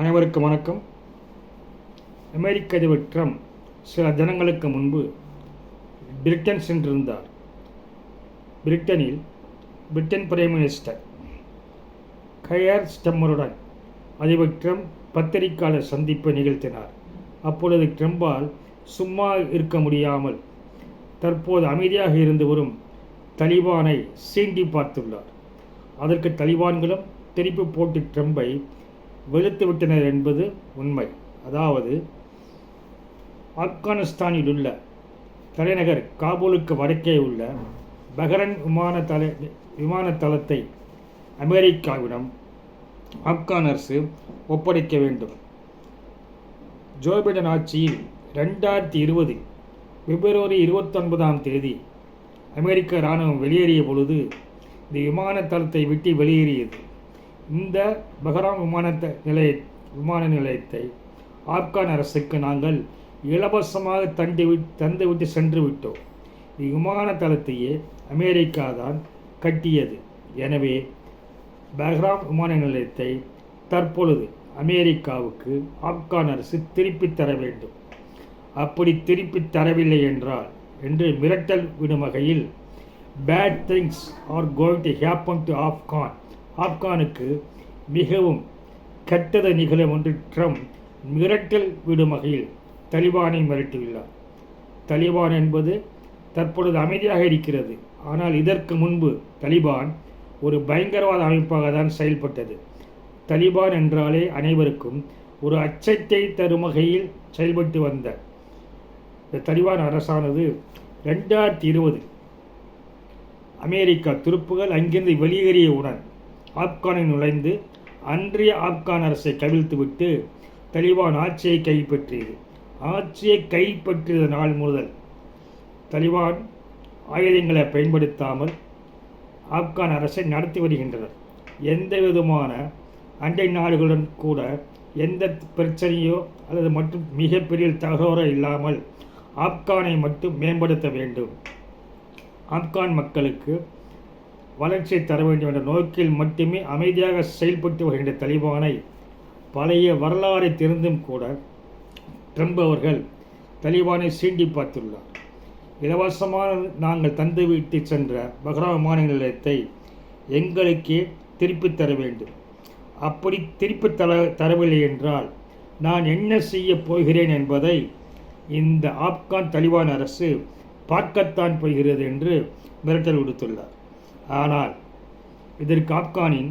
அனைவருக்கும் வணக்கம். அமெரிக்க அதிபர் ட்ரம்ப் சில தினங்களுக்கு முன்பு பிரிட்டன் சென்றிருந்தார். பிரிட்டனில் பிரிட்டன் பிரைம் மினிஸ்டர் கயர் ஸ்டம்மருடன் அதிபர் ட்ரம்ப் பத்திரிகையாளர் சந்திப்பை நிகழ்த்தினார். அப்பொழுது ட்ரம்பால் சும்மா இருக்க முடியாமல் தற்போது அமைதியாக இருந்து வரும் தலிபானை சீண்டி பார்த்துள்ளார். அதற்கு தலிபான்களும் திருப்பி போட்டு ட்ரம்பை வெளுத்துவிட்டனர் என்பது உண்மை. அதாவது ஆப்கானிஸ்தானில் உள்ள தலைநகர் காபூலுக்கு வடக்கே உள்ள பஹ்ரன் விமான தல விமான தளத்தை அமெரிக்காவிடம் ஆப்கான் அரசு ஒப்படைக்க வேண்டும். ஜோ பைடன் ஆட்சியில் ரெண்டாயிரத்தி இருபது பிப்ரவரி இருபத்தொன்பதாம் தேதி அமெரிக்க இராணுவம் வெளியேறிய பொழுது இந்த விமான தளத்தை விட்டு வெளியேறியது. இந்த பஹ்ராம் விமான த- நிலைய விமான நிலையத்தை ஆப்கான் அரசுக்கு நாங்கள் இலவசமாக தண்டி தந்து தந்துவிட்டு சென்று விட்டோம். விமான தளத்தையே அமெரிக்கா தான் கட்டியது. எனவே பஹ்ராம் விமான நிலையத்தை தற்பொழுது அமெரிக்காவுக்கு ஆப்கான் அரசு திருப்பித் தர வேண்டும். அப்படி திருப்பித் தரவில்லை என்றால் என்று மிரட்டல் விடும் வகையில் bad things are going to happen to Afghan ஆப்கானுக்கு மிகவும் கெட்டது நிகழும் என்று ட்ரம்ப் மிரட்டல் விடும் வகையில் தலிபானை மிரட்டியுள்ளார். தலிபான் என்பது தற்பொழுது அமைதியாக இருக்கிறது. ஆனால் இதற்கு முன்பு தலிபான் ஒரு பயங்கரவாத அமைப்பாக தான் செயல்பட்டது. தலிபான் என்றாலே அனைவருக்கும் ஒரு அச்சத்தை தரும் வகையில் செயல்பட்டு வந்த இந்த தலிபான் அரசானது ரெண்டாயிரத்தி இருபது அமெரிக்கா துருப்புகள் அங்கிருந்து வெளியேறியவுடன் ஆப்கானில் நுழைந்து அன்றைய ஆப்கான் அரசை கவிழ்த்துவிட்டு தலிபான் ஆட்சியை கைப்பற்றியது. ஆட்சியை கைப்பற்றிய நாள் முதல் தலிபான் ஆயுதங்களை பயன்படுத்தாமல் ஆப்கான் அரசை நடத்தி வருகின்றனர். எந்த விதமான அண்டை நாடுகளுடன் கூட எந்த பிரச்சனையோ அல்லது மற்றும் மிகப்பெரிய தகவலோ இல்லாமல் ஆப்கானை மட்டும் மேம்படுத்த வேண்டும். ஆப்கான் மக்களுக்கு வளர்ச்சியை தர வேண்டும் என்ற நோக்கில் மட்டுமே அமைதியாக செயல்பட்டு வருகின்ற தலிபானை பழைய வரலாறை தெரிந்தும் கூட ட்ரம்ப் அவர்கள் தலிபானை சீண்டி பார்த்துள்ளார். இலவசமாக நாங்கள் தந்து விட்டு சென்ற பஹ்ரா விமான நிலையத்தை எங்களுக்கே திருப்பித் தர வேண்டும். அப்படி திருப்பித் தர தரவில்லை என்றால் நான் என்ன செய்யப் போகிறேன் என்பதை இந்த ஆப்கான் தலிபான் அரசு பார்க்கத்தான் போகிறது என்று மிரட்டல் விடுத்துள்ளார். ஆனால் இதற்கு ஆப்கானின்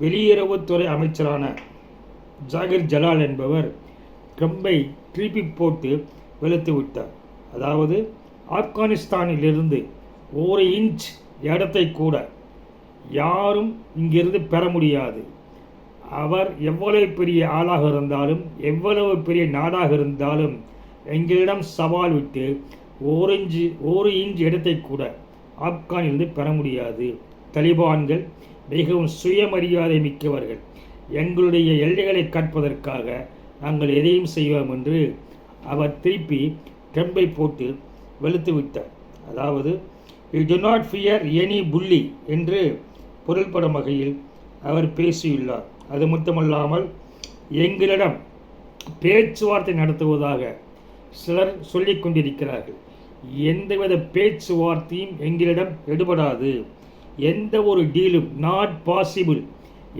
வெளியுறவுத்துறை அமைச்சரான ஜாகிர் ஜலால் என்பவர் ட்ரம்பை திருப்பி போட்டு வெளுத்து விட்டார். அதாவது ஆப்கானிஸ்தானிலிருந்து ஒரு இன்ச் இடத்தை கூட யாரும் இங்கிருந்து பெற முடியாது. அவர் எவ்வளவு பெரிய ஆளாக இருந்தாலும் எவ்வளவு பெரிய நாடாக இருந்தாலும் எங்களிடம் சவால் விட்டு ஒரு இன்ச் ஒரு இன்ச் இடத்தை கூட ஆப்கானிலிருந்து பெற முடியாது. தலிபான்கள் மிகவும் சுயமரியாதை மிக்கவர்கள். எங்களுடைய எல்லைகளை காட்பதற்காக நாங்கள் எதையும் செய்வோம் என்று அவர் திருப்பி ட்ரம்பை போட்டு வெளுத்து விட்டார். அதாவது you do not fear any புள்ளி என்று பொருள்படும் வகையில் அவர் பேசியுள்ளார். அது மட்டுமல்லாமல் எங்களிடம் பேச்சுவார்த்தை நடத்துவதாக சிலர் சொல்லிக் கொண்டிருக்கிறார்கள். எந்தவித பேச்சுவார்த்தையும் எங்களிடம் எடுபடாது. எந்த ஒரு டீலும் நாட் பாசிபிள்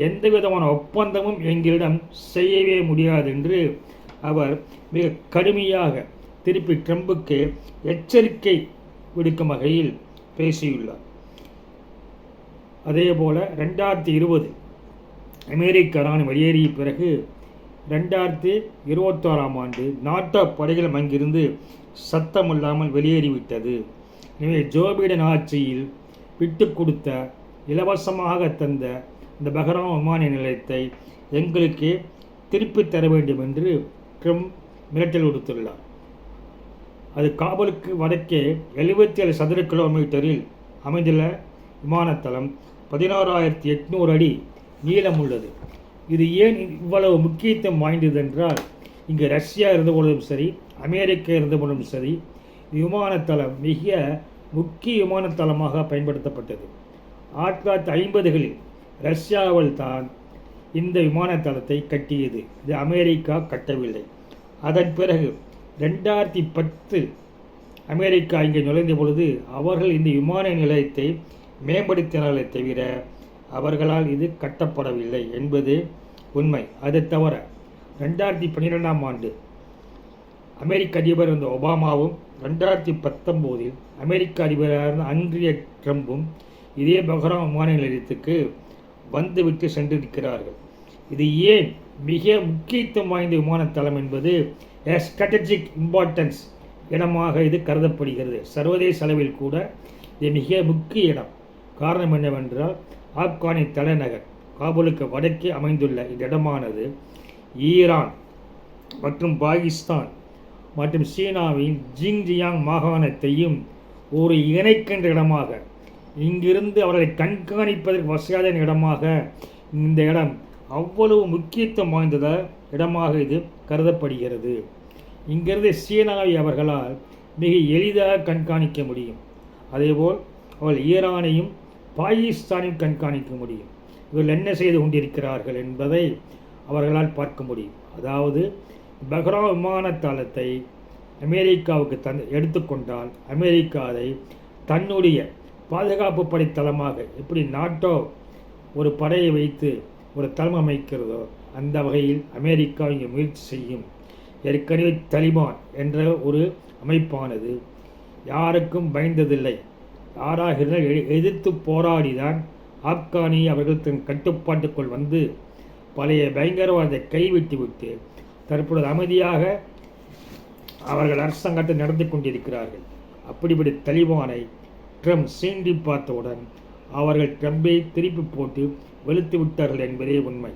எந்த விதமான ஒப்பந்தமும் எங்களிடம் செய்யவே முடியாது என்று அவர் மிக கடுமையாக திருப்பி ட்ரம்புக்கு எச்சரிக்கை விடுக்கும் வகையில் பேசியுள்ளார். அதே போல் ரெண்டாயிரத்தி இருபது அமெரிக்க இராணுவம் வெளியேறிய பிறகு ரெண்டாயிரத்தி இருபத்தோராம் ஆண்டு நாட்டோ படைகளும் அங்கிருந்து சத்தமில்லாமல் வெளியேறிவிட்டது. எனவே ஜோ பைடன் ஆட்சியில் விட்டு கொடுத்த இலவசமாக தந்த இந்த பஹ்ராம் விமான நிலையத்தை எங்களுக்கு திருப்பித் தர வேண்டும் என்று ட்ரம்ப் மிரட்டல் விடுத்துள்ளார். அது காபலுக்கு வடக்கே எழுபத்தி ஏழு சதுர கிலோமீட்டரில் அமைந்துள்ள விமானத்தளம் பதினாறாயிரத்தி எட்நூறு அடி நீளம் உள்ளது. இது ஏன் இவ்வளவு முக்கியத்துவம் வாய்ந்தது என்றால் இங்கு ரஷ்யா இருந்த பொழுதும் சரி அமெரிக்கா இருந்தபோதும் சரி விமானத்தளம் மிக முக்கிய விமானத்தளமாக பயன்படுத்தப்பட்டது. ஆயிரத்தி தொள்ளாயிரத்தி ஐம்பதுகளில் ரஷ்யாவில் தான் இந்த விமானத்தளத்தை கட்டியது. இது அமெரிக்கா கட்டவில்லை. அதன் பிறகு ரெண்டாயிரத்தி பத்து அமெரிக்கா இங்கே நுழைந்த பொழுது அவர்கள் இந்த விமான நிலையத்தை மேம்படுத்தினாலே தவிர அவர்களால் இது கட்டப்படவில்லை என்பது உண்மை. அது தவிர ரெண்டாயிரத்தி பன்னிரெண்டாம் ஆண்டு அமெரிக்க அதிபர் இருந்த ஒபாமாவும் ரெண்டாயிரத்தி பத்தொம்போதில் அமெரிக்க அதிபராக இருந்த அன்றிய ட்ரம்பும் இதே பஹ்ராம் விமான நிலையத்துக்கு வந்துவிட்டு சென்றிருக்கிறார்கள் இது ஏன்? மிக முக்கியத்துவம் வாய்ந்த விமானத்தளம் என்பது ஸ்ட்ராட்டஜிக் இம்பார்ட்டன்ஸ் இடமாக இது கருதப்படுகிறது. சர்வதேச அளவில் கூட இது மிக முக்கிய இடம். காரணம் என்னவென்றால் ஆப்கானின் தலைநகர் காபூலுக்கு வடக்கே அமைந்துள்ள இந்த இடமானது ஈரான் மற்றும் பாகிஸ்தான் மற்றும் சீனாவின் ஜிங்ஜியாங் மாகாணத்தையும் ஒரு இணைக்கின்ற இடமாக இங்கிருந்து அவர்களை கண்காணிப்பதற்கு வசதியான இடமாக இந்த இடம் அவ்வளவு முக்கியத்துவம் வாய்ந்தத இடமாக இது கருதப்படுகிறது. இங்கிருந்து சீனாவை அவர்களால் மிக எளிதாக கண்காணிக்க முடியும். அதேபோல் அவள் ஈரானையும் பாகிஸ்தானையும் கண்காணிக்க முடியும். இவர்கள் என்ன செய்து கொண்டிருக்கிறார்கள் என்பதை அவர்களால் பார்க்க முடியும். அதாவது பஹ்ரா விமான தளத்தை அமெரிக்காவுக்கு தன் எடுத்துக்கொண்டால் அமெரிக்கா அதை தன்னுடைய பாதுகாப்பு படை தளமாக எப்படி நாட்டோ ஒரு படையை வைத்து ஒரு தளம் அமைக்கிறதோ அந்த வகையில் அமெரிக்கா இங்கே முயற்சி செய்யும். ஏற்கனவே தலிபான் என்ற ஒரு அமைப்பானது யாருக்கும் பயந்ததில்லை. யாராக இருந்தால் எதிர்த்து போராடிதான் ஆப்கானி அவர்கள் தன் கட்டுப்பாட்டுக்குள் வந்து பழைய பயங்கரவாதத்தை கைவிட்டு விட்டு தற்பொழுது அமைதியாக அவர்கள் அரசாங்கத்தை நடத்தி கொண்டிருக்கிறார்கள். அப்படிப்பட்ட தலிபானை ட்ரம்ப் சீண்டி பார்த்தவுடன் அவர்கள் ட்ரம்பை திருப்பி போட்டு வெளுத்து விட்டார்கள் என்பதே உண்மை.